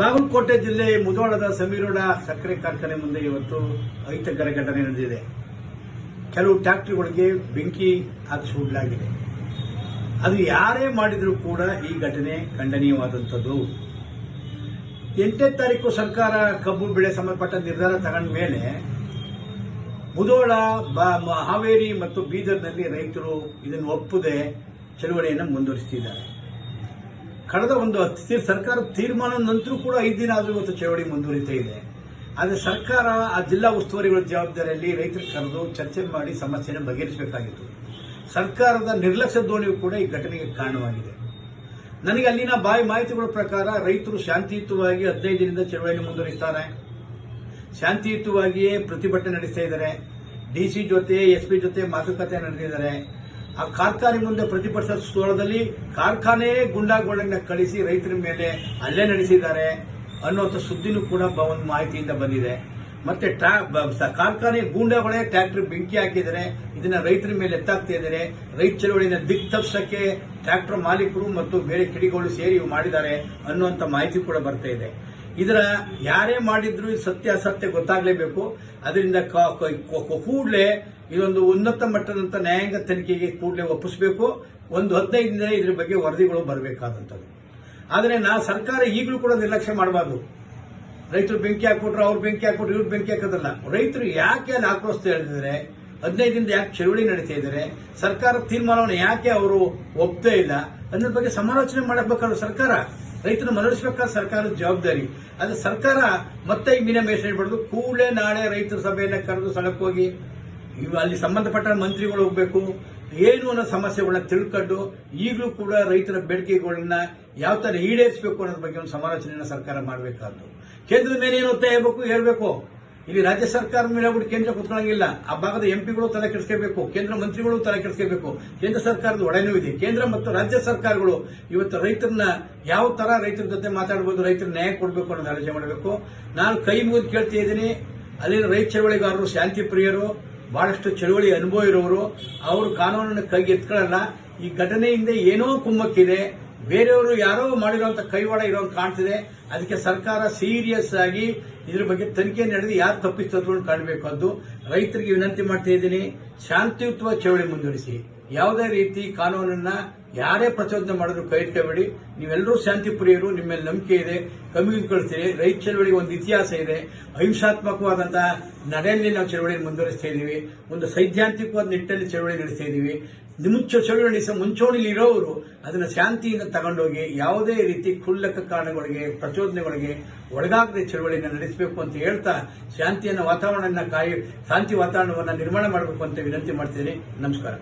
ಬಾಗಲಕೋಟೆ ಜಿಲ್ಲೆ ಮುಧೋಳದ ಸಮೀರೋಡ ಸಕ್ಕರೆ ಕಾರ್ಖಾನೆ ಮುಂದೆ ಇವತ್ತು ಅಹಿತಕರ ಘಟನೆ ನಡೆದಿದೆ. ಕೆಲವು ಟ್ಯಾಕ್ಟರಿಗಳಿಗೆ ಬೆಂಕಿ ಹಾಕಿಸಿಬಿಡಲಾಗಿದೆ ಅದು ಯಾರೇ ಮಾಡಿದರೂ ಕೂಡ ಈ ಘಟನೆ ಖಂಡನೀಯವಾದಂಥದ್ದು. ಎಂಟನೇ ತಾರೀಕು ಸರ್ಕಾರ ಕಬ್ಬು ಬೆಳೆ ಸಂಬಂಧಪಟ್ಟ ನಿರ್ಧಾರ ತಗೊಂಡ ಮೇಲೆ ಮುಧೋಳ ಹಾವೇರಿ ಮತ್ತು ಬೀದರ್ನಲ್ಲಿ ರೈತರು ಇದನ್ನು ಒಪ್ಪದೆ ಚಳುವಳಿಯನ್ನು ಮುಂದುವರಿಸುತ್ತಿದ್ದಾರೆ ಕಳೆದ ಒಂದು ಹತ್ತು ತೀರ್ಮಾನ ನಂತರ ಕೂಡ ಐದು ದಿನ ಆದರೂ ಇವತ್ತು ಚಳವಳಿ ಮುಂದುವರಿತಾ ಇದೆ. ಆದರೆ ಸರ್ಕಾರ ಆ ಜಿಲ್ಲಾ ಉಸ್ತುವಾರಿಗಳ ಜವಾಬ್ದಾರಿಯಲ್ಲಿ ರೈತರು ಕರೆದು ಚರ್ಚೆ ಮಾಡಿ ಸಮಸ್ಯೆಯನ್ನು ಬಗೆಹರಿಸಬೇಕಾಗಿತ್ತು. ಸರ್ಕಾರದ ನಿರ್ಲಕ್ಷ್ಯ ಧೋರಣೆಯು ಕೂಡ ಈ ಘಟನೆಗೆ ಕಾರಣವಾಗಿದೆ. ನನಗೆ ಅಲ್ಲಿನ ಬಾಯಿ ಮಾಹಿತಿಗಳ ಪ್ರಕಾರ ರೈತರು ಶಾಂತಿಯುತವಾಗಿ ಹದಿನೈದು ದಿನದಿಂದ ಚಳವಳಿಯನ್ನು ಮುಂದುವರಿಸ್ತಾರೆ. ಶಾಂತಿಯುತವಾಗಿಯೇ ಪ್ರತಿಭಟನೆ ನಡೆಸ್ತಾ ಇದ್ದಾರೆ. ಡಿಸಿ ಜೊತೆ ಎಸ್ಪಿ ಜೊತೆ ಮಾತುಕತೆ ನಡೆಸಿದ್ದಾರೆ ಆ ಕಾರ್ಖಾನೆ ಮುಂದೆ ಪ್ರತಿಭಟಿಸಿದ ಸ್ಥಳದಲ್ಲಿ ಕಾರ್ಖಾನೆಯೇ ಗುಂಡಾಗಳನ್ನ ಕಳಿಸಿ ರೈತರ ಮೇಲೆ ಹಲ್ಲೆ ನಡೆಸಿದ್ದಾರೆ ಅನ್ನುವಂಥ ಸುದ್ದಿನೂ ಕೂಡ ಒಂದು ಮಾಹಿತಿಯಿಂದ ಬಂದಿದೆ. ಮತ್ತೆ ಟ್ರಾ- ಕಾರ್ಖಾನೆ ಗೂಂಡಾಗಳೇ ಟ್ರ್ಯಾಕ್ಟರ್ ಬೆಂಕಿ ಹಾಕಿದ್ದಾರೆ ಇದನ್ನ ರೈತರ ಮೇಲೆ ಎತ್ತಾಗ್ತಾ ಇದ್ದಾರೆ. ರೈತ ಚಳವಳಿನ ದಿಕ್ ತಪ್ಪಿಸಕ್ಕೆ ಟ್ರ್ಯಾಕ್ಟರ್ ಮಾಲೀಕರು ಮತ್ತು ಬೇರೆ ಕಿಡಿಗಳು ಸೇರಿ ಮಾಡಿದ್ದಾರೆ ಅನ್ನುವಂಥ ಮಾಹಿತಿ ಕೂಡ ಬರ್ತಾ ಇದೆ. ಇದರ ಯಾರೇ ಮಾಡಿದ್ರು ಸತ್ಯ ಅಸತ್ಯ ಗೊತ್ತಾಗಲೇಬೇಕು. ಅದರಿಂದ ಕೂಡಲೇ ಇದೊಂದು ಉನ್ನತ ಮಟ್ಟದಂತ ನ್ಯಾಯಾಂಗ ತನಿಖೆಗೆ ಕೂಡಲೇ ಒಪ್ಪಿಸಬೇಕು. ಒಂದು ಹದಿನೈದು ದಿನ ಇದ್ರ ಬಗ್ಗೆ ವರದಿಗಳು ಬರಬೇಕಾದಂಥದ್ದು. ಆದರೆ ನಾ ಸರ್ಕಾರ ಈಗಲೂ ಕೂಡ ನಿರ್ಲಕ್ಷ್ಯ ಮಾಡಬಾರ್ದು. ರೈತರು ಬೆಂಕಿ ಹಾಕ್ಬಿಟ್ರು, ಅವ್ರು ಬೆಂಕಿ ಹಾಕ್ಬಿಟ್ರು, ಇವ್ರು ಬೆಂಕಿ ಹಾಕೋದಲ್ಲ. ರೈತರು ಯಾಕೆ ಅಲ್ಲಿ ಆಕ್ರೋಶ ಹೇಳಿದ್ರೆ ಹದಿನೈದಿಂದ ಯಾಕೆ ಚಳುವಳಿ ನಡೀತಾ ಇದ್ದಾರೆ, ಸರ್ಕಾರ ತೀರ್ಮಾನವನ್ನು ಯಾಕೆ ಅವರು ಒಪ್ಪದೇ ಇಲ್ಲ ಅದ್ರ ಬಗ್ಗೆ ಸಮಾಲೋಚನೆ ಮಾಡಬೇಕಾದ್ರೆ ಸರ್ಕಾರ? ರೈತನ ಮನವೊಲಿಸಬೇಕಾದ ಸರ್ಕಾರದ ಜವಾಬ್ದಾರಿ. ಅದು ಸರ್ಕಾರ ಮತ್ತೆ ಈ ಮೀನ ಮೇಷ ಹಿಡ್ಬಾರ್ದು ಕೂಡಲೇ ನಾಳೆ ರೈತರ ಸಭೆಯನ್ನ ಕರೆದು ಸ್ಥಳಕ್ಕೆ ಹೋಗಿ ಅಲ್ಲಿ ಸಂಬಂಧಪಟ್ಟ ಮಂತ್ರಿಗಳು ಹೋಗ್ಬೇಕು. ಏನು ಅನ್ನೋ ಸಮಸ್ಯೆಗಳನ್ನ ತಿಳ್ಕೊಂಡು ಈಗಲೂ ಕೂಡ ರೈತರ ಬೇಡಿಕೆಗಳನ್ನ ಯಾವ ಥರ ಈಡೇರಿಸಬೇಕು ಅನ್ನೋದ್ರ ಬಗ್ಗೆ ಒಂದು ಸಮಾಲೋಚನೆಯನ್ನು ಸರ್ಕಾರ ಮಾಡಬೇಕಾದ್ದು. ಕೇಂದ್ರದ ಮೇಲೆ ಏನು ಒತ್ತಾಯ ಹೇಳ್ಬೇಕು? ಹೇಳ್ಬೇಕು. ಇಲ್ಲಿ ರಾಜ್ಯ ಸರ್ಕಾರದ ಮೇಲೆ ಹೋಗ್ಬಿಟ್ಟು ಕೇಂದ್ರ ಕುತ್ಕೊಳ್ಳಂಗಿಲ್ಲ. ಆ ಭಾಗದ ಎಂಪಿಗಳು ತಲೆ ಕೆಡಿಸ್ಕೋಬೇಕು, ಕೇಂದ್ರ ಮಂತ್ರಿಗಳು ತಲೆ ಕೆಡಿಸ್ಕೋಬೇಕು. ಕೇಂದ್ರ ಸರ್ಕಾರದ ಒಡೆನೂ ಇದೆ ಕೇಂದ್ರ ಮತ್ತು ರಾಜ್ಯ ಸರ್ಕಾರಗಳು ಇವತ್ತು ರೈತರನ್ನ ಯಾವ ತರ ರೈತರ ಜೊತೆ ಮಾತಾಡಬಹುದು ರೈತರ ನ್ಯಾಯ ಕೊಡಬೇಕು ಅನ್ನೋದು ಆಲೋಚನೆ ಮಾಡಬೇಕು. ನಾನು ಕೈ ಮುಗಿದು ಕೇಳ್ತಾ ಇದ್ದೀನಿ, ಅಲ್ಲಿನ ರೈತ ಚಳವಳಿಗಾರರು, ಶಾಂತಿ ಪ್ರಿಯರು, ಬಹಳಷ್ಟು ಚಳವಳಿ ಅನುಭವ ಇರೋರು, ಅವರು ಕಾನೂನನ್ನು ಕೈಗೆ ಎತ್ಕೊಳ್ಳಲ್ಲ ಈ ಘಟನೆಯಿಂದ ಏನೋ ಕುಮ್ಮಕ್ಕಿದೆ. ಬೇರೆಯವರು ಯಾರೋ ಮಾಡಿರುವಂತ ಕೈವಾಡ ಇರೋಂಗೆ ಕಾಣ್ತಿದೆ. ಅದಕ್ಕೆ ಸರ್ಕಾರ ಸೀರಿಯಸ್ ಆಗಿ ಇದ್ರ ಬಗ್ಗೆ ತನಿಖೆ ನಡೆದು ಯಾರು ತಪ್ಪಿಸ್ತದ್ರು ಕಾಣಬೇಕು ಅದು. ರೈತರಿಗೆ ವಿನಂತಿ ಮಾಡ್ತಾ ಇದ್ದೀನಿ. ಶಾಂತಿಯುತವಾಗಿ ಚಳವಳಿ ಮುಂದುವರಿಸಿ. ಯಾವುದೇ ರೀತಿ ಕಾನೂನನ್ನ ಯಾರೇ ಪ್ರಚೋದನೆ ಮಾಡಿದ್ರು ಕೈ ನೀವೆಲ್ಲರೂ ಶಾಂತಿಪ್ರಿಯರು ನಿಮ್ಮ ಮೇಲೆ ನಂಬಿಕೆ ಇದೆ ಕಮ್ಮಿ ಕಳಿಸ್ತೀರಿ, ರೈತ ಚಳವಳಿಗೆ ಒಂದು ಇತಿಹಾಸ ಇದೆ, ಅಹಿಂಸಾತ್ಮಕವಾದಂತಹ ನಡೆಯಲ್ಲಿ ನಾವು ಚಳವಳಿ ಮುಂದುವರಿಸ್ತಾ ಇದ್ದೀವಿ, ಒಂದು ಸೈದ್ಧಾಂತಿಕವಾದ ನಿಟ್ಟಿನಲ್ಲಿ ಚಳವಳಿ ನಡೆಸ್ತಾ ಇದ್ದೀವಿ. ಮುಂಚೆ ಚಳವಳಿ ನಡೆಸ ಮುಂಚೂಣಿಲಿ ಇರೋರು ಅದನ್ನು ಶಾಂತಿಯಿಂದ ತಗೊಂಡೋಗಿ ಯಾವುದೇ ರೀತಿ ಕ್ಷುಲ್ಲಕ ಕಾರಣಗಳಿಗೆ, ಪ್ರಚೋದನೆಗಳಿಗೆ ಒಳಗಾಗದೆ ಚಳವಳಿಯನ್ನು ನಡೆಸಬೇಕು ಅಂತ ಹೇಳ್ತಾ ಶಾಂತಿಯನ್ನು ವಾತಾವರಣ ಕಾಯಿ, ಶಾಂತಿ ವಾತಾವರಣವನ್ನು ನಿರ್ಮಾಣ ಮಾಡಬೇಕು ಅಂತ ವಿನಂತಿ ಮಾಡ್ತೀನಿ ನಮಸ್ಕಾರ.